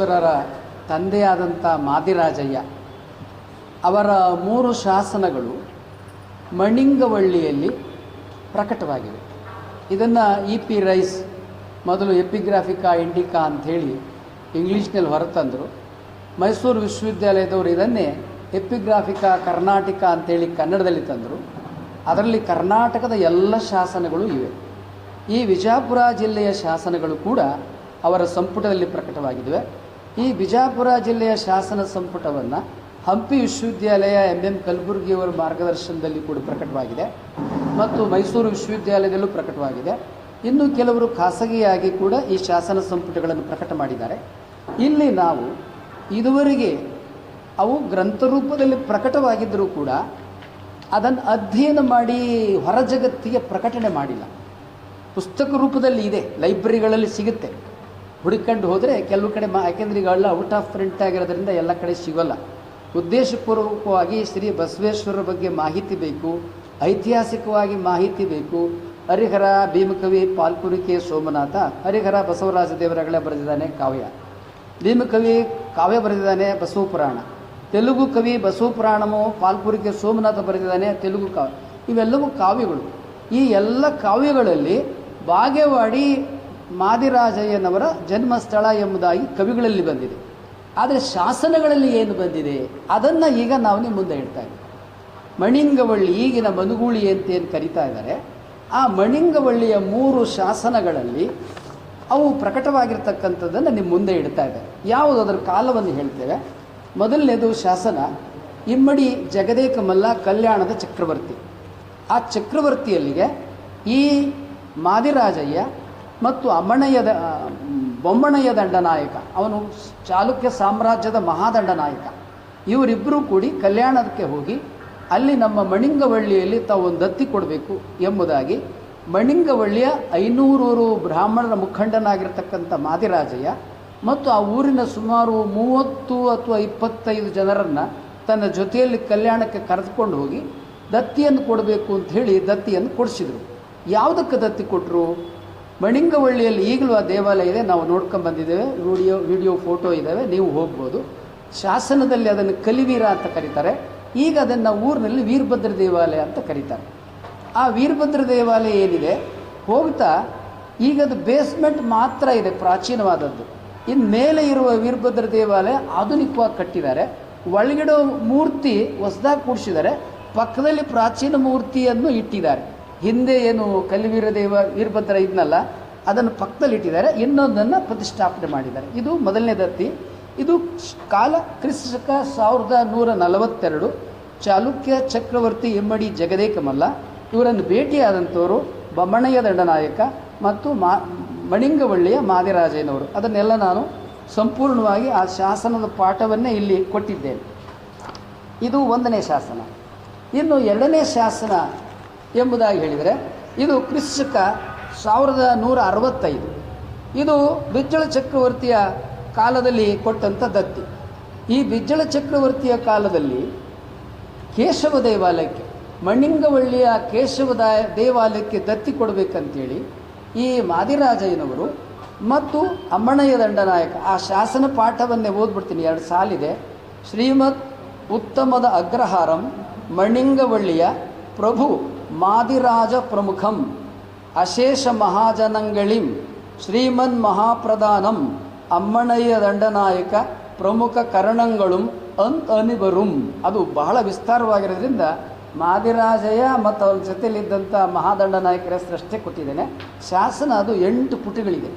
ಬಸವೇಶ್ವರರ ತಂದೆಯಾದಂಥ ಮಾದಿರಾಜಯ್ಯ, ಅವರ ಮೂರು ಶಾಸನಗಳು ಮಣಿಂಗವಳ್ಳಿಯಲ್ಲಿ ಪ್ರಕಟವಾಗಿವೆ. ಇದನ್ನು ಇ ಪಿ ರೈಸ್ ಮೊದಲು ಎಪಿಗ್ರಾಫಿಕಾ ಇಂಡಿಕಾ ಅಂಥೇಳಿ ಇಂಗ್ಲೀಷ್ನಲ್ಲಿ ಹೊರತಂದರು. ಮೈಸೂರು ವಿಶ್ವವಿದ್ಯಾಲಯದವರು ಇದನ್ನೇ ಎಪಿಗ್ರಾಫಿಕಾ ಕರ್ನಾಟಕ ಅಂಥೇಳಿ ಕನ್ನಡದಲ್ಲಿ ತಂದರು. ಅದರಲ್ಲಿ ಕರ್ನಾಟಕದ ಎಲ್ಲ ಶಾಸನಗಳು ಇವೆ. ಈ ವಿಜಾಪುರ ಜಿಲ್ಲೆಯ ಶಾಸನಗಳು ಕೂಡ ಅವರ ಸಂಪುಟದಲ್ಲಿ ಪ್ರಕಟವಾಗಿವೆ ಈ ಬಿಜಾಪುರ ಜಿಲ್ಲೆಯ ಶಾಸನ ಸಂಪುಟವನ್ನು ಹಂಪಿ ವಿಶ್ವವಿದ್ಯಾಲಯ ಎಂ ಎಂ ಕಲಬುರ್ಗಿಯವರ ಮಾರ್ಗದರ್ಶನದಲ್ಲಿ ಕೂಡ ಪ್ರಕಟವಾಗಿದೆ ಮತ್ತು ಮೈಸೂರು ವಿಶ್ವವಿದ್ಯಾಲಯದಲ್ಲೂ ಪ್ರಕಟವಾಗಿದೆ. ಇನ್ನು ಕೆಲವರು ಖಾಸಗಿಯಾಗಿ ಕೂಡ ಈ ಶಾಸನ ಸಂಪುಟಗಳನ್ನು ಪ್ರಕಟ ಮಾಡಿದ್ದಾರೆ. ಇಲ್ಲಿ ನಾವು ಇದುವರೆಗೆ ಅವು ಗ್ರಂಥ ರೂಪದಲ್ಲಿ ಪ್ರಕಟವಾಗಿದ್ದರೂ ಕೂಡ ಅದನ್ನು ಅಧ್ಯಯನ ಮಾಡಿ ಹೊರ ಜಗತ್ತಿಗೆ ಪ್ರಕಟಣೆ ಮಾಡಿಲ್ಲ. ಪುಸ್ತಕ ರೂಪದಲ್ಲಿ ಇದೆ, ಲೈಬ್ರರಿಗಳಲ್ಲಿ ಸಿಗುತ್ತೆ. ಹುಡುಕೊಂಡು ಹೋದರೆ ಕೆಲವು ಕಡೆ ಮಾ ಈಗ ಈಗೆಲ್ಲ ಔಟ್ ಆಫ್ ಪ್ರಿಂಟ್ ಆಗಿರೋದ್ರಿಂದ ಎಲ್ಲ ಕಡೆ ಸಿಗೋಲ್ಲ. ಉದ್ದೇಶಪೂರ್ವಕವಾಗಿ ಶ್ರೀ ಬಸವೇಶ್ವರರ ಬಗ್ಗೆ ಮಾಹಿತಿ ಬೇಕು, ಐತಿಹಾಸಿಕವಾಗಿ ಮಾಹಿತಿ ಬೇಕು. ಹರಿಹರ ಭೀಮಕವಿ ಪಾಲ್ಕುರಿಕೆ ಸೋಮನಾಥ, ಹರಿಹರ ಬಸವರಾಜ ದೇವರಗಳೇ ಬರೆದಿದ್ದಾನೆ ಕಾವ್ಯ. ಭೀಮಕವಿ ಕಾವ್ಯ ಬರೆದಿದ್ದಾನೆ ಬಸವ ಪುರಾಣ ತೆಲುಗು ಕವಿ ಬಸವ ಪುರಾಣಮು ಪಾಲ್ಪುರಿಕೆ ಸೋಮನಾಥ ಬರೆದಿದ್ದಾನೆ ತೆಲುಗು ಕಾವ್ಯ. ಇವೆಲ್ಲವೂ ಕಾವ್ಯಗಳು. ಈ ಎಲ್ಲ ಕಾವ್ಯಗಳಲ್ಲಿ ಬಾಗೇವಾಡಿ ಮಾದಿರಾಜಯ್ಯನವರ ಜನ್ಮಸ್ಥಳ ಎಂಬುದಾಗಿ ಕವಿಗಳಲ್ಲಿ ಬಂದಿದೆ. ಆದರೆ ಶಾಸನಗಳಲ್ಲಿ ಏನು ಬಂದಿದೆ? ಅದನ್ನು ಈಗ ನಾವು ನಿಮ್ಮ ಮುಂದೆ ಇಡ್ತಾ ಇದ್ದೀವಿ ಮಣಿಂಗವಳ್ಳಿ ಈಗಿನ ಮನುಗೂಳಿ ಅಂತ ಏನು ಕರಿತಾ ಇದ್ದಾರೆ ಆ ಮಣಿಂಗವಳ್ಳಿಯ ಮೂರು ಶಾಸನಗಳಲ್ಲಿ ಅವು ಪ್ರಕಟವಾಗಿರ್ತಕ್ಕಂಥದ್ದನ್ನು ನಿಮ್ಮ ಮುಂದೆ ಇಡ್ತಾ ಇದೆ ಯಾವುದು ಅದರ ಕಾಲವನ್ನು ಹೇಳ್ತೇವೆ? ಮೊದಲನೇದು ಶಾಸನ, ಇಮ್ಮಡಿ ಜಗದೇಕ ಮಲ್ಲ ಕಲ್ಯಾಣದ ಚಕ್ರವರ್ತಿ. ಆ ಚಕ್ರವರ್ತಿಯಲ್ಲಿಗೆ ಈ ಮಾದಿರಾಜಯ್ಯ ಮತ್ತು ಅಮ್ಮಣೆಯದ ಬೊಮ್ಮಣೆಯ ದಂಡನಾಯಕ, ಅವನು ಚಾಲುಕ್ಯ ಸಾಮ್ರಾಜ್ಯದ ಮಹಾದಂಡನಾಯಕ. ಇವರಿಬ್ಬರೂ ಕೂಡಿ ಕಲ್ಯಾಣಕ್ಕೆ ಹೋಗಿ, ಅಲ್ಲಿ ನಮ್ಮ ಮಣಿಂಗವಳ್ಳಿಯಲ್ಲಿ ತಾವು ಒಂದು ದತ್ತಿ ಕೊಡಬೇಕು ಎಂಬುದಾಗಿ, ಮಣಿಂಗವಳ್ಳಿಯ ಐನೂರೂರು ಬ್ರಾಹ್ಮಣರ ಮುಖಂಡನಾಗಿರ್ತಕ್ಕಂಥ ಮಾದಿರಾಜಯ್ಯ ಮತ್ತು ಆ ಊರಿನ ಸುಮಾರು ಮೂವತ್ತು ಅಥವಾ ಇಪ್ಪತ್ತೈದು ಜನರನ್ನು ತನ್ನ ಜೊತೆಯಲ್ಲಿ ಕಲ್ಯಾಣಕ್ಕೆ ಕರೆದುಕೊಂಡು ಹೋಗಿ ದತ್ತಿಯನ್ನು ಕೊಡಬೇಕು ಅಂತ ಹೇಳಿ ದತ್ತಿಯನ್ನು ಕೊಡಿಸಿದರು. ಯಾವುದಕ್ಕೆ ದತ್ತಿ ಕೊಟ್ಟರು ಮಣಿಂಗವಳ್ಳಿಯಲ್ಲಿ ಈಗಲೂ ಆ ದೇವಾಲಯ ಇದೆ. ನಾವು ನೋಡ್ಕೊಂಡು ಬಂದಿದ್ದೇವೆ. ವಿಡಿಯೋ ವಿಡಿಯೋ, ಫೋಟೋ ಇದ್ದಾವೆ ನೀವು ಹೋಗ್ಬೋದು. ಶಾಸನದಲ್ಲಿ ಅದನ್ನು ಕಲಿವೀರ ಅಂತ ಕರೀತಾರೆ. ಈಗ ಅದನ್ನು ಊರಿನಲ್ಲಿ ವೀರಭದ್ರ ದೇವಾಲಯ ಅಂತ ಕರೀತಾರೆ. ಆ ವೀರಭದ್ರ ದೇವಾಲಯ ಏನಿದೆ? ಹೋಗ್ತಾ ಈಗ ಅದು ಬೇಸ್ಮೆಂಟ್ ಮಾತ್ರ ಇದೆ, ಪ್ರಾಚೀನವಾದದ್ದು. ಇನ್ನು ಮೇಲೆ ಇರುವ ವೀರಭದ್ರ ದೇವಾಲಯ ಆಧುನಿಕವಾಗಿ ಕಟ್ಟಿದ್ದಾರೆ. ಒಳಗಿಡೋ ಮೂರ್ತಿ ಹೊಸದಾಗಿ ಕೂಡಿಸಿದ್ದಾರೆ. ಪಕ್ಕದಲ್ಲಿ ಪ್ರಾಚೀನ ಮೂರ್ತಿಯನ್ನು ಇಟ್ಟಿದ್ದಾರೆ. ಹಿಂದೆ ಏನು ಕಲಿವೀರ ದೇವ ವೀರಭದ್ರ ಇದ್ನಲ್ಲ, ಅದನ್ನು ಪಕ್ಕದಲ್ಲಿ ಇಟ್ಟಿದ್ದಾರೆ ಇನ್ನೊಂದನ್ನು ಪ್ರತಿಷ್ಠಾಪನೆ ಮಾಡಿದ್ದಾರೆ. ಇದು ಮೊದಲನೇ ದತ್ತಿ ಇದು ಕಾಲ ಕ್ರಿಸ್ತಕ ಸಾವಿರದ ನೂರ ನಲವತ್ತೆರಡು ಚಾಲುಕ್ಯ ಚಕ್ರವರ್ತಿ ಎಮ್ಮಡಿ ಜಗದೇಕಮಲ್ಲ. ಇವರನ್ನು ಭೇಟಿಯಾದಂಥವರು ಬಮ್ಮಣಯ್ಯ ದಂಡನಾಯಕ ಮತ್ತು ಮಾ ಮಣಿಂಗವಳ್ಳಿಯ ಮಾದಿರಾಜಯ್ಯನವರು. ಅದನ್ನೆಲ್ಲ ನಾನು ಸಂಪೂರ್ಣವಾಗಿ ಆ ಶಾಸನದ ಪಾಠವನ್ನೇ ಇಲ್ಲಿ ಕೊಟ್ಟಿದ್ದೇನೆ. ಇದು ಒಂದನೇ ಶಾಸನ. ಇನ್ನು ಎರಡನೇ ಶಾಸನ ಎಂಬುದಾಗಿ ಹೇಳಿದರೆ, ಇದು ಕ್ರಿಸ್ತಕ ಸಾವಿರದ ನೂರ ಅರವತ್ತೈದು. ಇದು ಬಿಜ್ಜಳ ಚಕ್ರವರ್ತಿಯ ಕಾಲದಲ್ಲಿ ಕೊಟ್ಟಂಥ ದತ್ತಿ ಈ ಬಿಜ್ಜಳ ಚಕ್ರವರ್ತಿಯ ಕಾಲದಲ್ಲಿ ಕೇಶವ ದೇವಾಲಯಕ್ಕೆ, ಮಣ್ಣಿಂಗವಳ್ಳಿಯ ಕೇಶವ ದೇವಾಲಯಕ್ಕೆ ದತ್ತಿ ಕೊಡಬೇಕಂತೇಳಿ ಈ ಮಾದಿರಾಜಯ್ಯನವರು ಮತ್ತು ಅಮ್ಮಣಯ್ಯ ದಂಡನಾಯಕ, ಆ ಶಾಸನ ಪಾಠವನ್ನೇ ಓದ್ಬಿಡ್ತೀನಿ, ಎರಡು ಸಾಲಿದೆ. ಶ್ರೀಮತ್ ಉತ್ತಮದ ಅಗ್ರಹಾರಂ ಮಣಿಂಗವಳ್ಳಿಯ ಪ್ರಭು ಮಾದಿರಾಜ ಪ್ರಮುಖಂ ಅಶೇಷ ಮಹಾಜನಂಗಳಿಂ ಶ್ರೀಮನ್ ಮಹಾಪ್ರಧಾನಂ ಅಮ್ಮಣಯ್ಯ ದಂಡನಾಯಕ ಪ್ರಮುಖ ಕರಣಂಗಳು ಅನ್ ಅನಿಬರುಂ ಅದು ಬಹಳ ವಿಸ್ತಾರವಾಗಿರೋದ್ರಿಂದ ಮಾದಿರಾಜಯ್ಯ ಮತ್ತು ಅವನ ಜೊತೆಯಲ್ಲಿದ್ದಂಥ ಮಹಾದಂಡನಾಯಕರ ಹೆಸರಷ್ಟೇ ಕೊಟ್ಟಿದ್ದೇನೆ. ಶಾಸನ ಅದು ಎಂಟು ಪುಟಗಳಿದೆ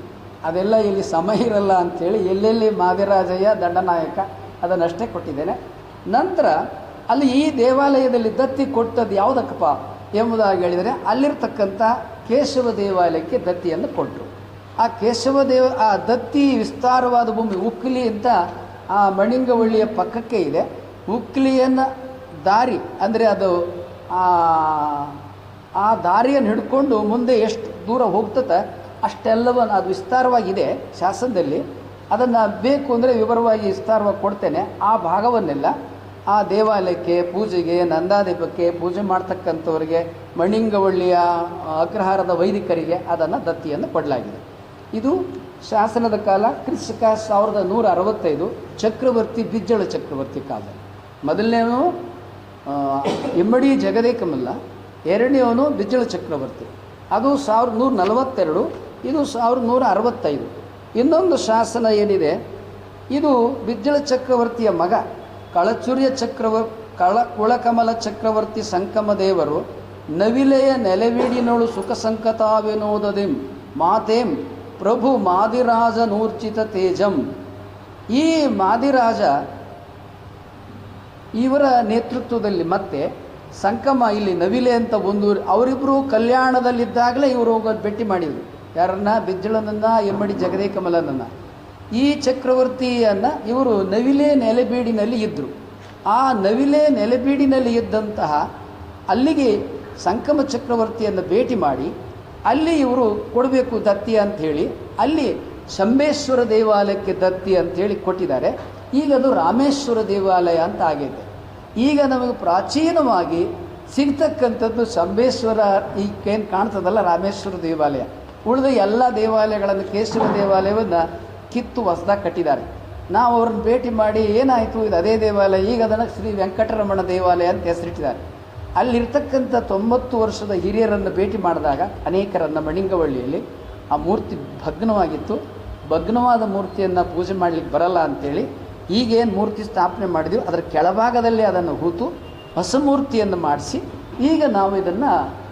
ಅದೆಲ್ಲ ಇಲ್ಲಿ ಸಮಯ ಇರಲ್ಲ ಅಂಥೇಳಿ ಎಲ್ಲೆಲ್ಲಿ ಮಾದಿರಾಜಯ್ಯ ದಂಡನಾಯಕ ಅದನ್ನಷ್ಟೇ ಕೊಟ್ಟಿದ್ದೇನೆ. ನಂತರ ಅಲ್ಲಿ ಈ ದೇವಾಲಯದಲ್ಲಿ ದತ್ತಿ ಕೊಟ್ಟದ್ದು ಯಾವುದಕ್ಕಪ್ಪ? ಎಂಬುದಾಗಿ ಹೇಳಿದರೆ ಅಲ್ಲಿರ್ತಕ್ಕಂಥ ಕೇಶವ ದೇವಾಲಯಕ್ಕೆ ದತ್ತಿಯನ್ನು ಕೊಟ್ಟರು ಆ ಕೇಶವ ದೇವ, ಆ ದತ್ತಿ ವಿಸ್ತಾರವಾದ ಭೂಮಿ, ಉಕ್ಲಿ ಅಂತ ಆ ಮಣಿಂಗವಳ್ಳಿಯ ಪಕ್ಕಕ್ಕೆ ಇದೆ. ಉಕ್ಲಿಯನ್ನು ದಾರಿ, ಅಂದರೆ ಅದು ಆ ದಾರಿಯನ್ನು ಹಿಡ್ಕೊಂಡು ಮುಂದೆ ಎಷ್ಟು ದೂರ ಹೋಗ್ತದೆ, ಅಷ್ಟೆಲ್ಲವನ್ನು ಅದು ವಿಸ್ತಾರವಾಗಿದೆ ಶಾಸನದಲ್ಲಿ. ಅದನ್ನು ಬೇಕು ಅಂದರೆ ವಿವರವಾಗಿ ವಿಸ್ತಾರವಾಗಿ ಕೊಡ್ತೇನೆ. ಆ ಭಾಗವನ್ನೆಲ್ಲ ಆ ದೇವಾಲಯಕ್ಕೆ ಪೂಜೆಗೆ, ನಂದಾದೀಪಕ್ಕೆ ಪೂಜೆ ಮಾಡ್ತಕ್ಕಂಥವ್ರಿಗೆ ಮಣಿಂಗವಳ್ಳಿಯ ಅಗ್ರಹಾರದ ವೈದಿಕರಿಗೆ ಅದನ್ನು ದತ್ತಿಯನ್ನು ಕೊಡಲಾಗಿದೆ. ಇದು ಶಾಸನದ ಕಾಲ ಕ್ರಿಸ್ತಕ ಸಾವಿರದ ನೂರ ಅರವತ್ತೈದು ಚಕ್ರವರ್ತಿ ಬಿಜ್ಜಳ ಚಕ್ರವರ್ತಿ ಕಾಲ. ಮೊದಲನೇವನು ಇಮ್ಮಡಿ ಜಗದೇಕಮಲ್ಲ, ಎರಡನೇವನು ಬಿಜ್ಜಳ ಚಕ್ರವರ್ತಿ. ಅದು ಸಾವಿರದ ನೂರ ನಲವತ್ತೆರಡು, ಇದು ಸಾವಿರದ ನೂರ ಅರವತ್ತೈದು. ಇನ್ನೊಂದು ಶಾಸನ ಏನಿದೆ, ಇದು ಬಿಜ್ಜಳ ಚಕ್ರವರ್ತಿಯ ಮಗ ಕಳಚುರ್ಯ ಚಕ್ರವ, ಕಳ, ಕುಳಕಮಲ ಚಕ್ರವರ್ತಿ ಸಂಕಮ ದೇವರು, ನವಿಲೆಯ ನೆಲೆವಿಡಿನೋಳು ಸುಖ ಸಂಕತಾವೆನೋದದಿಂ, ಮಾತೇಂ ಪ್ರಭು ಮಾದಿರಾಜ ನೂರ್ಚಿತ ತೇಜಂ. ಈ ಮಾದಿರಾಜ ಇವರ ನೇತೃತ್ವದಲ್ಲಿ ಮತ್ತೆ ಸಂಕಮ ಇಲ್ಲಿ ನವಿಲೆ ಅಂತ ಒಂದು ಅವರಿಬ್ಬರು ಕಲ್ಯಾಣದಲ್ಲಿದ್ದಾಗಲೇ ಇವರು ಭೇಟಿ ಮಾಡಿದರು. ಯಾರನ್ನ? ಬಿಜ್ಜಳನನ್ನ, ಎಮ್ಮಡಿ ಜಗದೇಕಮಲನನ್ನ. ಈ ಚಕ್ರವರ್ತಿಯನ್ನು ಇವರು ನವಿಲೆ ನೆಲೆಬೀಡಿನಲ್ಲಿ ಇದ್ದರು ಆ ನವಿಲೆ ನೆಲೆಬೀಡಿನಲ್ಲಿ ಇದ್ದಂತಹ ಅಲ್ಲಿಗೆ ಸಂಕಮ ಚಕ್ರವರ್ತಿಯನ್ನು ಭೇಟಿ ಮಾಡಿ, ಅಲ್ಲಿ ಇವರು ಕೊಡಬೇಕು ದತ್ತಿ ಅಂತ ಹೇಳಿ ಅಲ್ಲಿ ಶಂಬೇಶ್ವರ ದೇವಾಲಯಕ್ಕೆ ದತ್ತಿ ಅಂಥೇಳಿ ಕೊಟ್ಟಿದ್ದಾರೆ. ಈಗ ಅದು ರಾಮೇಶ್ವರ ದೇವಾಲಯ ಅಂತ ಆಗೈತೆ. ಈಗ ನಮಗೆ ಪ್ರಾಚೀನವಾಗಿ ಸಿಗ್ತಕ್ಕಂಥದ್ದು ಶಂಬೇಶ್ವರ ಈಗೇನು ಕಾಣ್ತದಲ್ಲ ರಾಮೇಶ್ವರ ದೇವಾಲಯ. ಉಳಿದ ಎಲ್ಲ ದೇವಾಲಯಗಳನ್ನು ಕೇಶವ ದೇವಾಲಯವನ್ನು ಕಿತ್ತು ಹೊಸದಾಗಿ ಕಟ್ಟಿದ್ದಾರೆ. ನಾವು ಅವ್ರನ್ನ ಭೇಟಿ ಮಾಡಿ ಏನಾಯಿತು, ಇದು ಅದೇ ದೇವಾಲಯ, ಈಗ ಅದನ್ನು ಶ್ರೀ ವೆಂಕಟರಮಣ ದೇವಾಲಯ ಅಂತ ಹೆಸರಿಟ್ಟಿದ್ದಾರೆ. ಅಲ್ಲಿರ್ತಕ್ಕಂಥ ತೊಂಬತ್ತು ವರ್ಷದ ಹಿರಿಯರನ್ನು ಭೇಟಿ ಮಾಡಿದಾಗ, ಅನೇಕರನ್ನು ಮಣಿಂಗವಳ್ಳಿಯಲ್ಲಿ, ಆ ಮೂರ್ತಿ ಭಗ್ನವಾಗಿತ್ತು. ಭಗ್ನವಾದ ಮೂರ್ತಿಯನ್ನು ಪೂಜೆ ಮಾಡಲಿಕ್ಕೆ ಬರಲ್ಲ ಅಂತೇಳಿ, ಈಗೇನು ಮೂರ್ತಿ ಸ್ಥಾಪನೆ ಮಾಡಿದ್ವಿ, ಅದರ ಕೆಳಭಾಗದಲ್ಲಿ ಅದನ್ನು ಹೂತು, ಹೊಸ ಮೂರ್ತಿಯನ್ನು ಮಾಡಿಸಿ, ಈಗ ನಾವು ಇದನ್ನು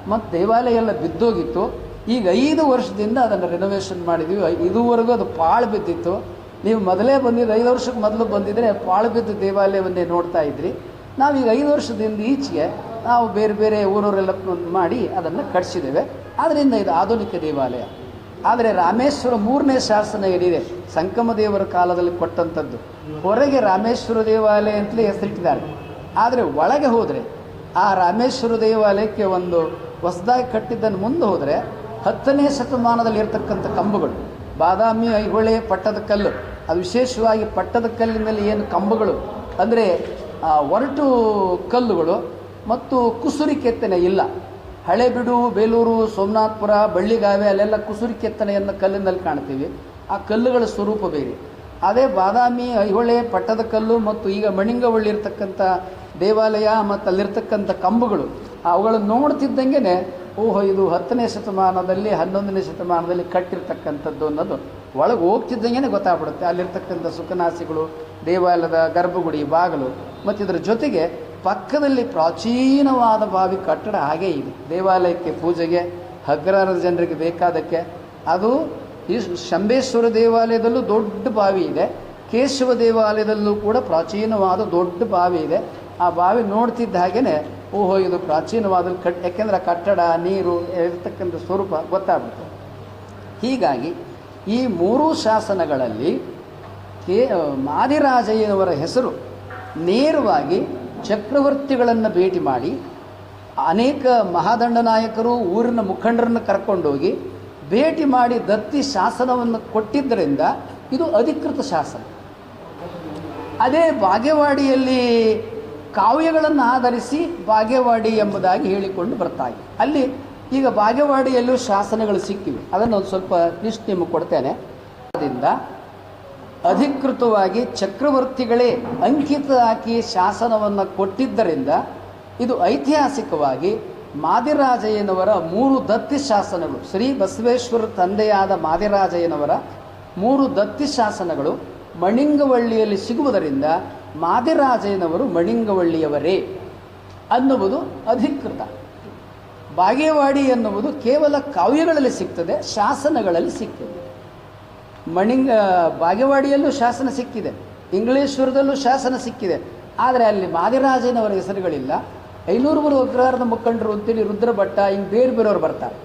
ಮತ್ತು ದೇವಾಲಯ ಎಲ್ಲ ಬಿದ್ದೋಗಿತ್ತು. ಈಗ ಐದು ವರ್ಷದಿಂದ ಅದನ್ನು ರಿನೋವೇಷನ್ ಮಾಡಿದ್ವಿ. ಇದುವರೆಗೂ ಅದು ಪಾಳು ಬಿದ್ದಿತ್ತು. ನೀವು ಮೊದಲೇ ಬಂದಿದ್ದು ಐದು ವರ್ಷಕ್ಕೆ ಮೊದಲು ಬಂದಿದ್ದರೆ ಪಾಳು ಬಿದ್ದ ದೇವಾಲಯವನ್ನೇ ನೋಡ್ತಾ ಇದ್ರಿ. ನಾವೀಗ ಐದು ವರ್ಷದಿಂದ ಈಚೆಗೆ ನಾವು ಬೇರೆ ಬೇರೆ ಊರವರೆಲ್ಲ ಮಾಡಿ ಅದನ್ನು ಕಟ್ಸಿದ್ದೇವೆ. ಆದ್ದರಿಂದ ಇದು ಆಧುನಿಕ ದೇವಾಲಯ. ಆದರೆ ರಾಮೇಶ್ವರ ಮೂರನೇ ಶಾಸನ ಏನಿದೆ? ಸಂಕಮ ದೇವರ ಕಾಲದಲ್ಲಿ ಕೊಟ್ಟಂಥದ್ದು. ಹೊರಗೆ ರಾಮೇಶ್ವರ ದೇವಾಲಯ ಅಂತಲೇ ಹೆಸರಿಟ್ಟಿದ್ದಾರೆ. ಆದರೆ ಒಳಗೆ ಹೋದರೆ ಆ ರಾಮೇಶ್ವರ ದೇವಾಲಯಕ್ಕೆ ಒಂದು ಹೊಸದಾಗಿ ಕಟ್ಟಿದ್ದನ್ನು ಮುಂದೆ ಹೋದರೆ ಹತ್ತನೇ ಶತಮಾನದಲ್ಲಿ ಇರ್ತಕ್ಕಂಥ ಕಂಬಗಳು. ಬಾದಾಮಿ ಐಹೊಳೆ ಪಟ್ಟದ ಕಲ್ಲು. ಅದು ವಿಶೇಷವಾಗಿ ಪಟ್ಟದ ಕಲ್ಲಿನಲ್ಲಿ ಏನು ಕಂಬಗಳು? ಅಂದರೆ ಒರಟು ಕಲ್ಲುಗಳು ಮತ್ತು ಕುಸುರಿ ಕೆತ್ತನೆ ಇಲ್ಲ. ಹಳೆಬಿಡು, ಬೇಲೂರು, ಸೋಮನಾಥ್ಪುರ, ಬಳ್ಳಿಗಾವೆ, ಅಲ್ಲೆಲ್ಲ ಕುಸುರಿ ಕೆತ್ತನೆಯನ್ನು ಕಲ್ಲಿನಲ್ಲಿ ಕಾಣ್ತೀವಿ. ಆ ಕಲ್ಲುಗಳ ಸ್ವರೂಪ ಬೇರೆ. ಅದೇ ಬಾದಾಮಿ, ಐಹೊಳೆ, ಪಟ್ಟದ ಕಲ್ಲು ಮತ್ತು ಈಗ ಮಣಿಂಗವಳ್ಳಿ ಇರ್ತಕ್ಕಂಥ ದೇವಾಲಯ ಮತ್ತು ಅಲ್ಲಿರ್ತಕ್ಕಂಥ ಕಂಬಗಳು, ಅವುಗಳನ್ನು ನೋಡ್ತಿದ್ದಂಗೆ ಓಹೋ, ಇದು ಹತ್ತನೇ ಶತಮಾನದಲ್ಲಿ, ಹನ್ನೊಂದನೇ ಶತಮಾನದಲ್ಲಿ ಕಟ್ಟಿರ್ತಕ್ಕಂಥದ್ದು ಅನ್ನೋದು ಒಳಗೆ ಹೋಗ್ತಿದ್ದಂಗೆ ಗೊತ್ತಾಗ್ಬಿಡುತ್ತೆ. ಅಲ್ಲಿರ್ತಕ್ಕಂಥ ಸುಖನಾಸಿಗಳು, ದೇವಾಲಯದ ಗರ್ಭಗುಡಿ, ಬಾಗಿಲು, ಮತ್ತು ಇದರ ಜೊತೆಗೆ ಪಕ್ಕದಲ್ಲಿ ಪ್ರಾಚೀನವಾದ ಬಾವಿ ಕಟ್ಟಡ ಹಾಗೇ ಇದೆ. ದೇವಾಲಯಕ್ಕೆ ಪೂಜೆಗೆ ಹಗ್ರಾರದ ಜನರಿಗೆ ಬೇಕಾದಕ್ಕೆ. ಅದು ಈ ಶಂಬೇಶ್ವರ ದೇವಾಲಯದಲ್ಲೂ ದೊಡ್ಡ ಬಾವಿ ಇದೆ. ಕೇಶವ ದೇವಾಲಯದಲ್ಲೂ ಕೂಡ ಪ್ರಾಚೀನವಾದ ದೊಡ್ಡ ಬಾವಿ ಇದೆ. ಆ ಬಾವಿ ನೋಡ್ತಿದ್ದ ಹಾಗೆಯೇ ಓಹೋ, ಇದು ಪ್ರಾಚೀನವಾದ ಕಟ್, ಯಾಕೆಂದರೆ ಕಟ್ಟಡ, ನೀರು, ಇರತಕ್ಕಂಥ ಸ್ವರೂಪ ಗೊತ್ತಾಗ್ಬಿಡ್ತು. ಹೀಗಾಗಿ ಈ ಮೂರೂ ಶಾಸನಗಳಲ್ಲಿ ಕೇ, ಮಾದಿರಾಜಯ್ಯನವರ ಹೆಸರು ನೇರವಾಗಿ ಚಕ್ರವರ್ತಿಗಳನ್ನು ಭೇಟಿ ಮಾಡಿ, ಅನೇಕ ಮಹಾದಂಡ ನಾಯಕರು ಊರಿನ ಮುಖಂಡರನ್ನು ಕರ್ಕೊಂಡೋಗಿ ಭೇಟಿ ಮಾಡಿ ದತ್ತಿ ಶಾಸನವನ್ನು ಕೊಟ್ಟಿದ್ದರಿಂದ ಇದು ಅಧಿಕೃತ ಶಾಸನ. ಅದೇ ಬಾಗೇವಾಡಿಯಲ್ಲಿ ಕಾವ್ಯಗಳನ್ನು ಆಧರಿಸಿ ಬಾಗೇವಾಡಿ ಎಂಬುದಾಗಿ ಹೇಳಿಕೊಂಡು ಬರ್ತಾ ಇದೆ. ಅಲ್ಲಿ ಈಗ ಬಾಗೇವಾಡಿಯಲ್ಲೂ ಶಾಸನಗಳು ಸಿಕ್ಕಿವೆ. ಅದನ್ನು ಒಂದು ಸ್ವಲ್ಪ ಲಿಸ್ಟ್ ನಿಮಗೆ ಕೊಡ್ತೇನೆ. ಅದರಿಂದ ಅಧಿಕೃತವಾಗಿ ಚಕ್ರವರ್ತಿಗಳೇ ಅಂಕಿತ ಹಾಕಿ ಶಾಸನವನ್ನು ಕೊಟ್ಟಿದ್ದರಿಂದ ಇದು ಐತಿಹಾಸಿಕವಾಗಿ ಮಾದಿರಾಜಯ್ಯನವರ ಮೂರು ದತ್ತಿ ಶಾಸನಗಳು. ಶ್ರೀ ಬಸವೇಶ್ವರ ತಂದೆಯಾದ ಮಾದಿರಾಜಯ್ಯನವರ ಮೂರು ದತ್ತಿ ಶಾಸನಗಳು ಮಣಿಂಗವಳ್ಳಿಯಲ್ಲಿ ಸಿಗುವುದರಿಂದ ಮಾದಿರಾಜಯ್ಯನವರು ಮಣಿಂಗವಳ್ಳಿಯವರೇ ಅನ್ನುವುದು ಅಧಿಕೃತ. ಬಾಗೇವಾಡಿ ಎನ್ನುವುದು ಕೇವಲ ಕಾವ್ಯಗಳಲ್ಲಿ ಸಿಗ್ತದೆ, ಶಾಸನಗಳಲ್ಲಿ ಸಿಗ್ತದೆ. ಮಣಿಂಗ ಬಾಗೇವಾಡಿಯಲ್ಲೂ ಶಾಸನ ಸಿಕ್ಕಿದೆ, ಇಂಗ್ಲೇಶ್ವರದಲ್ಲೂ ಶಾಸನ ಸಿಕ್ಕಿದೆ. ಆದರೆ ಅಲ್ಲಿ ಮಾದಿರಾಜನವರ ಹೆಸರುಗಳಿಲ್ಲ. ಐನೂರು ಅಗ್ರಹಾರದ ಮುಖಂಡರು ಅಂತೇಳಿ ರುದ್ರಭಟ್ಟ, ಹಿಂಗೆ ಬೇರೆ ಬೇರೆಯವರು ಬರ್ತಾರೆ.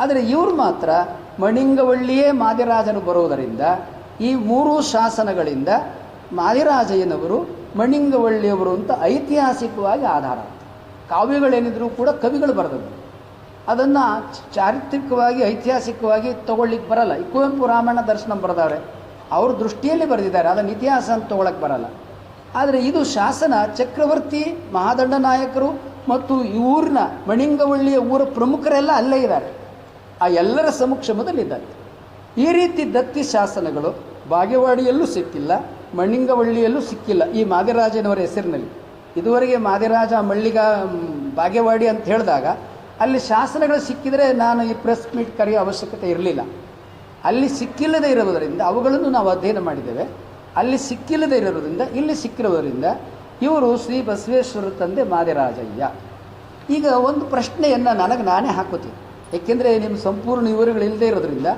ಆದರೆ ಇವರು ಮಾತ್ರ ಮಣಿಂಗವಳ್ಳಿಯೇ ಮಾದಿರಾಜನು ಬರುವುದರಿಂದ ಈ ಮೂರು ಶಾಸನಗಳಿಂದ ಮಾದಿರಾಜಯ್ಯನವರು ಮಣಿಂಗವಳ್ಳಿಯವರು ಅಂತ ಐತಿಹಾಸಿಕವಾಗಿ ಆಧಾರ ಕಾವ್ಯಗಳೇನಿದ್ರೂ ಕೂಡ ಕವಿಗಳು ಬರೆದದ್ದು. ಅದನ್ನು ಚಾರಿತ್ರಿಕವಾಗಿ, ಐತಿಹಾಸಿಕವಾಗಿ ತಗೊಳ್ಳಿಕ್ಕೆ ಬರಲ್ಲ. ಕುವೆಂಪು ರಾಮಣ್ಣ ದರ್ಶನ ಬರೆದವ್ರೆ. ಅವ್ರ ದೃಷ್ಟಿಯಲ್ಲಿ ಬರೆದಿದ್ದಾರೆ. ಅದನ್ನು ಇತಿಹಾಸ ಅಂತ ತೊಗೊಳಕ್ಕೆ ಬರಲ್ಲ. ಆದರೆ ಇದು ಶಾಸನ ಚಕ್ರವರ್ತಿ, ಮಹಾದಂಡ ನಾಯಕರು ಮತ್ತು ಈ ಊರಿನ ಮಣಿಂಗವಳ್ಳಿಯ ಊರ ಪ್ರಮುಖರೆಲ್ಲ ಅಲ್ಲೇ ಇದ್ದಾರೆ. ಆ ಎಲ್ಲರ ಸಮಕ್ಷಮದಲ್ಲಿದ್ದಾರೆ ಈ ರೀತಿ ದತ್ತಿ ಶಾಸನಗಳು ಬಾಗೇವಾಡಿಯಲ್ಲೂ ಸಿಕ್ಕಿಲ್ಲ, ಮಣ್ಣಿಂಗವಳ್ಳಿಯಲ್ಲೂ ಸಿಕ್ಕಿಲ್ಲ ಈ ಮಾದಿರಾಜನವರ ಹೆಸರಿನಲ್ಲಿ. ಇದುವರೆಗೆ ಮಾದಿರಾಜ ಮಳ್ಳಿಗ ಬಾಗೇವಾಡಿ ಅಂತ ಹೇಳಿದಾಗ ಅಲ್ಲಿ ಶಾಸನಗಳು ಸಿಕ್ಕಿದರೆ ನಾನು ಈ ಪ್ರೆಸ್ ಮೀಟ್ ಕರೆಯೋ ಅವಶ್ಯಕತೆ ಇರಲಿಲ್ಲ. ಅಲ್ಲಿ ಸಿಕ್ಕಿಲ್ಲದೆ ಇರುವುದರಿಂದ ಅವುಗಳನ್ನು ನಾವು ಅಧ್ಯಯನ ಮಾಡಿದ್ದೇವೆ. ಅಲ್ಲಿ ಸಿಕ್ಕಿಲ್ಲದೆ ಇರೋದರಿಂದ ಇಲ್ಲಿ ಸಿಕ್ಕಿರೋದರಿಂದ ಇವರು ಶ್ರೀ ಬಸವೇಶ್ವರ ತಂದೆ ಮಾದಿರಾಜಯ್ಯ ಈಗ ಒಂದು ಪ್ರಶ್ನೆಯನ್ನು ನನಗೆ ನಾನೇ ಹಾಕೋತೀನಿ ಏಕೆಂದರೆ ನಿಮ್ಮ ಸಂಪೂರ್ಣ ವಿವರಗಳಿಲ್ಲದೆ ಇರೋದ್ರಿಂದ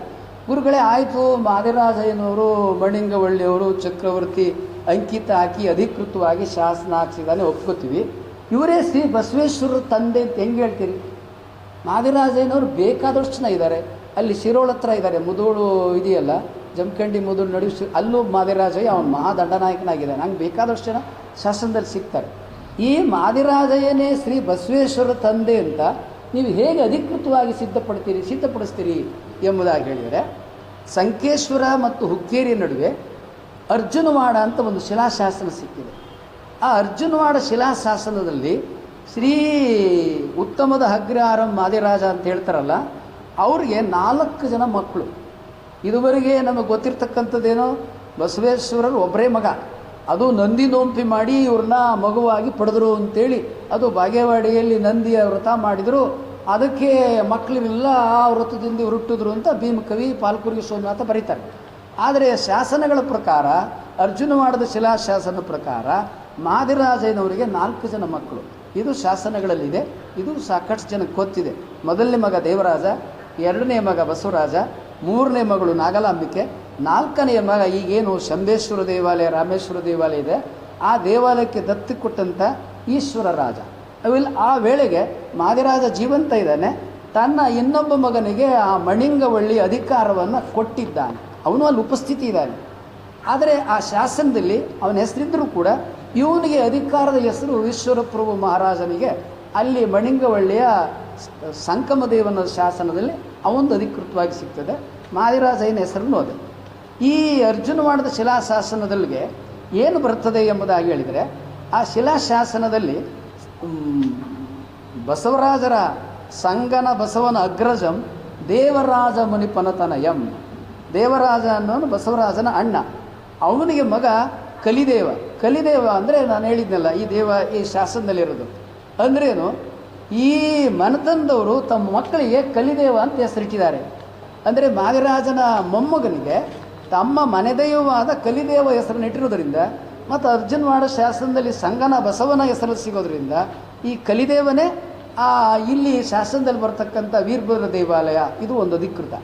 ಗುರುಗಳೇ, ಆಯಿತು, ಮಾದಿರಾಜಯ್ಯನವರು ಮಣಿಂಗವಳ್ಳಿಯವರು ಚಕ್ರವರ್ತಿ ಅಂಕಿತ ಹಾಕಿ ಅಧಿಕೃತವಾಗಿ ಶಾಸನ ಹಾಕ್ಸಿದ್ದಾನೆ, ಒಪ್ಕೋತೀವಿ. ಇವರೇ ಶ್ರೀ ಬಸವೇಶ್ವರರ ತಂದೆ ಅಂತ ಹೆಂಗೆ ಹೇಳ್ತೀರಿ? ಮಾದಿರಾಜಯ್ಯನವರು ಬೇಕಾದಷ್ಟು ಜನ ಇದ್ದಾರೆ. ಅಲ್ಲಿ ಶಿರೋಳ ಹತ್ರ ಇದ್ದಾರೆ, ಮುದೋಳು ಇದೆಯಲ್ಲ, ಜಮಖಂಡಿ ಮುದೋಳು ನಡುವೆ ಶಿ, ಅಲ್ಲೂ ಮಾದಿರಾಜಯ್ಯ ಅವನು ಮಹಾದಂಡನಾಯಕನಾಗಿದ್ದಾನೆ. ನಂಗೆ ಬೇಕಾದಷ್ಟು ಜನ ಶಾಸನದಲ್ಲಿ ಸಿಗ್ತಾರೆ. ಈ ಮಾದಿರಾಜಯ್ಯನೇ ಶ್ರೀ ಬಸವೇಶ್ವರ ತಂದೆ ಅಂತ ನೀವು ಹೇಗೆ ಅಧಿಕೃತವಾಗಿ ಸಿದ್ಧಪಡ್ತೀರಿ, ಸಿದ್ಧಪಡಿಸ್ತೀರಿ ಎಂಬುದಾಗಿ ಹೇಳಿದರೆ, ಸಂಕೇಶ್ವರ ಮತ್ತು ಹುಕ್ಕೇರಿ ನಡುವೆ ಅರ್ಜುನವಾಡ ಅಂತ ಒಂದು ಶಿಲಾಶಾಸನ ಸಿಕ್ಕಿದೆ. ಆ ಅರ್ಜುನವಾಡ ಶಿಲಾಶಾಸನದಲ್ಲಿ ಶ್ರೀ ಉತ್ತಮದ ಹಗ್ರಾರಂ ಮಾದಿರಾಜ ಅಂತ ಹೇಳ್ತಾರಲ್ಲ, ಅವ್ರಿಗೆ ನಾಲ್ಕು ಜನ ಮಕ್ಕಳು. ಇದುವರೆಗೆ ನಮಗೆ ಗೊತ್ತಿರ್ತಕ್ಕಂಥದ್ದೇನೋ? ಬಸವೇಶ್ವರರು ಒಬ್ಬರೇ ಮಗ. ಅದು ನಂದಿ ನೋಂಪಿ ಮಾಡಿ ಇವ್ರನ್ನ ಮಗುವಾಗಿ ಪಡೆದರು ಅಂತೇಳಿ ಅದು ಬಾಗೇವಾಡಿಯಲ್ಲಿ ನಂದಿಯ ವ್ರತ ಮಾಡಿದರು. ಅದಕ್ಕೆ ಮಕ್ಕಳಿಗೆಲ್ಲ ಆ ವ್ರತದಿಂದ ಹುಟ್ಟಿದ್ರು ಅಂತ ಭೀಮಕವಿ ಪಾಲ್ಕುರ್ಗಿ ಸೋಮನಾಥ ಬರೀತಾರೆ. ಆದರೆ ಶಾಸನಗಳ ಪ್ರಕಾರ, ಅರ್ಜುನ ಮಾಡಿದ ಶಿಲಾಶಾಸನ ಪ್ರಕಾರ ಮಾದಿರಾಜಯ್ಯನವರಿಗೆ ನಾಲ್ಕು ಜನ ಮಕ್ಕಳು. ಇದು ಶಾಸನಗಳಲ್ಲಿದೆ, ಇದು ಸಾಕಷ್ಟು ಜನಕ್ಕೆ ಗೊತ್ತಿದೆ. ಮೊದಲನೇ ಮಗ ದೇವರಾಜ, ಎರಡನೇ ಮಗ ಬಸವರಾಜ, ಮೂರನೇ ಮಗಳು ನಾಗಲಾಂಬಿಕೆ ನಾಲ್ಕನೆಯ ಮಗ ಈಗೇನು ಶಂಬೇಶ್ವರ ದೇವಾಲಯ, ರಾಮೇಶ್ವರ ದೇವಾಲಯ ಇದೆ. ಆ ದೇವಾಲಯಕ್ಕೆ ದತ್ತಿ ಕೊಟ್ಟಂಥ ಈಶ್ವರ ರಾಜ. ಅವಿಲ್ ಆ ವೇಳೆಗೆ ಮಾದಿರಾಜ ಜೀವಂತ ಇದ್ದಾನೆ. ತನ್ನ ಇನ್ನೊಬ್ಬ ಮಗನಿಗೆ ಆ ಮಣಿಂಗವಳ್ಳಿ ಅಧಿಕಾರವನ್ನು ಕೊಟ್ಟಿದ್ದಾನೆ. ಅವನು ಅಲ್ಲಿ ಉಪಸ್ಥಿತಿ ಇದ್ದಾನೆ. ಆದರೆ ಆ ಶಾಸನದಲ್ಲಿ ಅವನ ಹೆಸರಿದ್ದರೂ ಕೂಡ ಇವನಿಗೆ ಅಧಿಕಾರದ ಹೆಸರು ಈಶ್ವರಪ್ರಭು ಮಹಾರಾಜನಿಗೆ. ಅಲ್ಲಿ ಮಣಿಂಗವಳ್ಳಿಯ ಸಂಕಮದೇವನ ಶಾಸನದಲ್ಲಿ ಅವೊಂದು ಅಧಿಕೃತವಾಗಿ ಸಿಗ್ತದೆ. ಮಾದಿರಾಜಯ್ಯನ ಹೆಸರನ್ನು ಅದೇ ಈ ಅರ್ಜುನ ಮಾಡಿದ ಶಿಲಾಶಾಸನದಲ್ಲಿಗೆ ಏನು ಬರ್ತದೆ ಎಂಬುದಾಗಿ ಹೇಳಿದರೆ, ಆ ಶಿಲಾಶಾಸನದಲ್ಲಿ ಬಸವರಾಜರ ಸಂಗನ ಬಸವನ ಅಗ್ರಜಂ ದೇವರಾಜ ಮುನಿಪನತನಯಂ. ದೇವರಾಜ ಅನ್ನೋನು ಬಸವರಾಜನ ಅಣ್ಣ. ಅವನಿಗೆ ಮಗ ಕಲಿದೇವ. ಕಲಿದೇವ ಅಂದರೆ ನಾನು ಹೇಳಿದ್ನಲ್ಲ, ಈ ದೇವ ಈ ಶಾಸನದಲ್ಲಿರೋದು. ಅಂದ್ರೇನು ಈ ಮನತನದವರು ತಮ್ಮ ಮಕ್ಕಳಿಗೆ ಕಲಿದೇವ ಅಂತ ಹೆಸರಿಟ್ಟಿದ್ದಾರೆ. ಅಂದರೆ ಮಾಗರಾಜನ ಮೊಮ್ಮಗನಿಗೆ ತಮ್ಮ ಮನೆದೈವವಾದ ಕಲಿದೇವ ಹೆಸರನ್ನು ಇಟ್ಟಿರೋದ್ರಿಂದ ಮತ್ತು ಅರ್ಜುನವಾಡ ಶಾಸನದಲ್ಲಿ ಸಂಗನ ಬಸವನ ಹೆಸರು ಸಿಗೋದ್ರಿಂದ ಈ ಕಲಿದೇವನೇ ಆ ಇಲ್ಲಿ ಶಾಸನದಲ್ಲಿ ಬರ್ತಕ್ಕಂಥ ವೀರಭದ್ರ ದೇವಾಲಯ. ಇದು ಒಂದು ಅಧಿಕೃತ.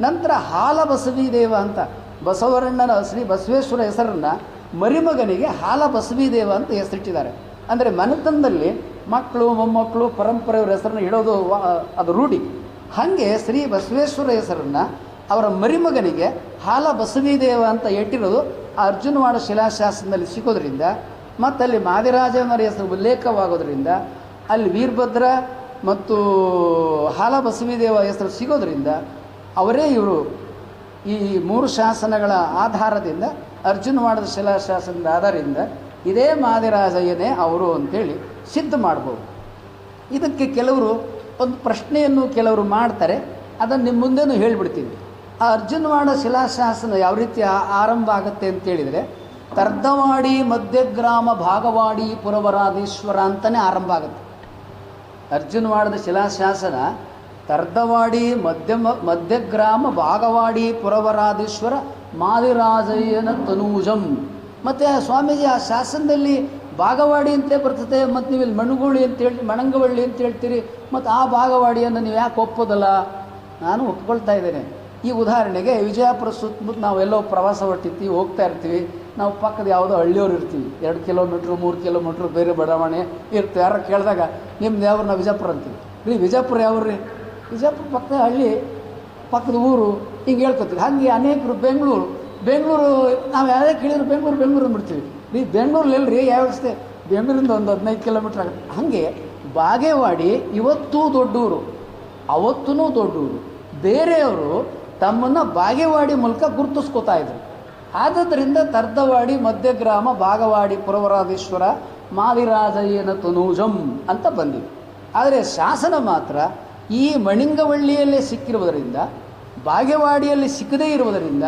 ನಂತರ ಹಾಲ ಬಸವಿ ದೇವ ಅಂತ ಬಸವರಣ್ಣನ ಶ್ರೀ ಬಸವೇಶ್ವರ ಹೆಸರನ್ನು ಮರಿಮಗನಿಗೆ ಹಾಲ ಬಸವಿ ದೇವ ಅಂತ ಹೆಸರಿಟ್ಟಿದ್ದಾರೆ. ಅಂದರೆ ಮನೆತನದಲ್ಲಿ ಮಕ್ಕಳು, ಮೊಮ್ಮಕ್ಕಳು, ಪರಂಪರೆಯವರ ಹೆಸರನ್ನು ಇಡೋದು ಅದು ರೂಢಿ. ಹಾಗೆ ಶ್ರೀ ಬಸವೇಶ್ವರ ಹೆಸರನ್ನು ಅವರ ಮರಿಮಗನಿಗೆ ಹಾಲ ಬಸವೀದೇವ ಅಂತ ಇಟ್ಟಿರೋದು ಅರ್ಜುನವಾಡ ಶಿಲಾಶಾಸನದಲ್ಲಿ ಸಿಗೋದ್ರಿಂದ ಮತ್ತು ಅಲ್ಲಿ ಮಾದಿರಾಜನವರ ಹೆಸರು ಉಲ್ಲೇಖವಾಗೋದ್ರಿಂದ, ಅಲ್ಲಿ ವೀರಭದ್ರ ಮತ್ತು ಹಾಲ ಬಸವೀದೇವ ಹೆಸರು ಸಿಗೋದ್ರಿಂದ ಅವರೇ ಇವರು ಈ ಮೂರು ಶಾಸನಗಳ ಆಧಾರದಿಂದ ಅರ್ಜುನವಾಡದ ಶಿಲಾಶಾಸನದ ಆಧಾರದಿಂದ ಇದೇ ಮಾದಿರಾಜಯ್ಯನೇ ಅವರು ಅಂತೇಳಿ ಸಿದ್ಧ ಮಾಡ್ಬೋದು. ಇದಕ್ಕೆ ಕೆಲವರು ಒಂದು ಪ್ರಶ್ನೆಯನ್ನು ಕೆಲವರು ಮಾಡ್ತಾರೆ, ಅದನ್ನು ನಿಮ್ಮ ಮುಂದೆನೂ ಹೇಳಿಬಿಡ್ತೀನಿ. ಆ ಅರ್ಜುನವಾಡ ಶಿಲಾಶಾಸನ ಯಾವ ರೀತಿ ಆರಂಭ ಆಗುತ್ತೆ ಅಂತೇಳಿದರೆ ತರ್ದವಾಡಿ ಮಧ್ಯಗ್ರಾಮ ಭಾಗವಾಡಿ ಪುರವರಾಧೀಶ್ವರ ಅಂತಲೇ ಆರಂಭ ಆಗುತ್ತೆ. ಅರ್ಜುನವಾಡದ ಶಿಲಾಶಾಸನ ತರ್ದವಾಡಿ ಮಧ್ಯಮ ಮಧ್ಯಗ್ರಾಮ ಭಾಗವಾಡಿ ಪುರವರಾಧೀಶ್ವರ ಮಾದಿರಾಜಯ್ಯನ ತನೂಜಂ. ಮತ್ತು ಸ್ವಾಮೀಜಿ ಆ ಶಾಸನದಲ್ಲಿ ಭಾಗವಾಡಿ ಅಂತಲೇ ಬರ್ತದೆ, ಮತ್ತು ನೀವು ಇಲ್ಲಿ ಮಣಗುಳಿ ಅಂತ ಹೇಳಿ ಮಣಂಗವಳ್ಳಿ ಅಂತ ಹೇಳ್ತೀರಿ, ಮತ್ತು ಆ ಭಾಗವಾಡಿಯನ್ನು ನೀವು ಯಾಕೆ ಒಪ್ಪೋದಲ್ಲ? ನಾನು ಒಪ್ಕೊಳ್ತಾ ಇದ್ದೇನೆ. ಈ ಉದಾಹರಣೆಗೆ ವಿಜಯಪುರ ಸುತ್ತಮುತ್ತ ನಾವು ಎಲ್ಲೋ ಪ್ರವಾಸ ಹೊಟ್ಟಿರ್ತೀವಿ ಹೋಗ್ತಾ ಇರ್ತೀವಿ. ನಾವು ಪಕ್ಕದ ಯಾವುದೋ ಹಳ್ಳಿಯವ್ರು ಇರ್ತೀವಿ. ಎರಡು ಕಿಲೋಮೀಟ್ರ್, ಮೂರು ಕಿಲೋಮೀಟ್ರ್ ಬೇರೆ ಬಡಾವಣೆ ಇರ್ತೀವಿ ಯಾರೋ ಕೇಳಿದಾಗ ನಿಮ್ಮ ಯಾವ ನಾವು ವಿಜಯಪುರ ಅಂತೀವಿ. ರೀ ವಿಜಯಪುರ ಯಾವ್ರಿ ರೀ? ವಿಜಯಪುರ ಪಕ್ಕದ ಹಳ್ಳಿ, ಪಕ್ಕದ ಊರು. ಹಿಂಗೆ ಹೇಳ್ಕೊತೀವಿ. ಹಾಗೆ ಅನೇಕರು ಬೆಂಗಳೂರು. ಬೆಂಗಳೂರು, ನಾವು ಯಾವುದೇ ಕೇಳಿದ್ರು ಬೆಂಗಳೂರು ಬೆಂಗಳೂರು ಬಿಡ್ತೀವಿ ರೀ, ಬೆಂಗಳೂರಲ್ಲಿ ಎಲ್ರಿ ಯಾವ ವ್ಯವಸ್ಥೆ? ಬೆಂಗಳೂರಿಂದ ಒಂದು ಹದಿನೈದು ಕಿಲೋಮೀಟ್ರ್ ಆಗುತ್ತೆ. ಹಾಗೆ ಬಾಗೇವಾಡಿ ಇವತ್ತೂ ದೊಡ್ಡೂರು ಅವತ್ತೂ ದೊಡ್ಡೂರು ಬೇರೆಯವರು ತಮ್ಮನ್ನು ಬಾಗೇವಾಡಿ ಮೂಲಕ ಗುರುತಿಸ್ಕೋತಾ ಇದ್ರು. ಆದ್ದರಿಂದ ತರ್ದವಾಡಿ, ಮಧ್ಯಗ್ರಾಮ ಭಾಗವಾಡಿ ಪುರವರಾಧೀಶ್ವರ ಮಾಲಿರಾಜಯ್ಯನ ತನೂಜಂ ಅಂತ ಬಂದಿದೆ ಆದರೆ ಶಾಸನ ಮಾತ್ರ ಈ ಮಣಿಂಗವಳ್ಳಿಯಲ್ಲೇ ಸಿಕ್ಕಿರುವುದರಿಂದ, ಬಾಗೇವಾಡಿಯಲ್ಲಿ ಸಿಕ್ಕದೇ ಇರುವುದರಿಂದ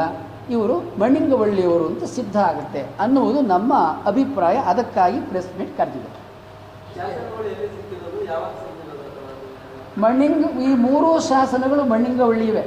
ಇವರು ಮಣಿಂಗವಳ್ಳಿಯವರು ಅಂತ ಸಿದ್ಧ ಆಗುತ್ತೆ ಅನ್ನುವುದು ನಮ್ಮ ಅಭಿಪ್ರಾಯ. ಅದಕ್ಕಾಗಿ ಪ್ರೆಸ್ ಮೀಟ್ ಕರೆದಿದೆ ಸಿಕ್ಕಿರೋದು ಈ ಮೂರೂ ಶಾಸನಗಳು ಮಣ್ಣಿಂಗವಳ್ಳಿ ಇವೆ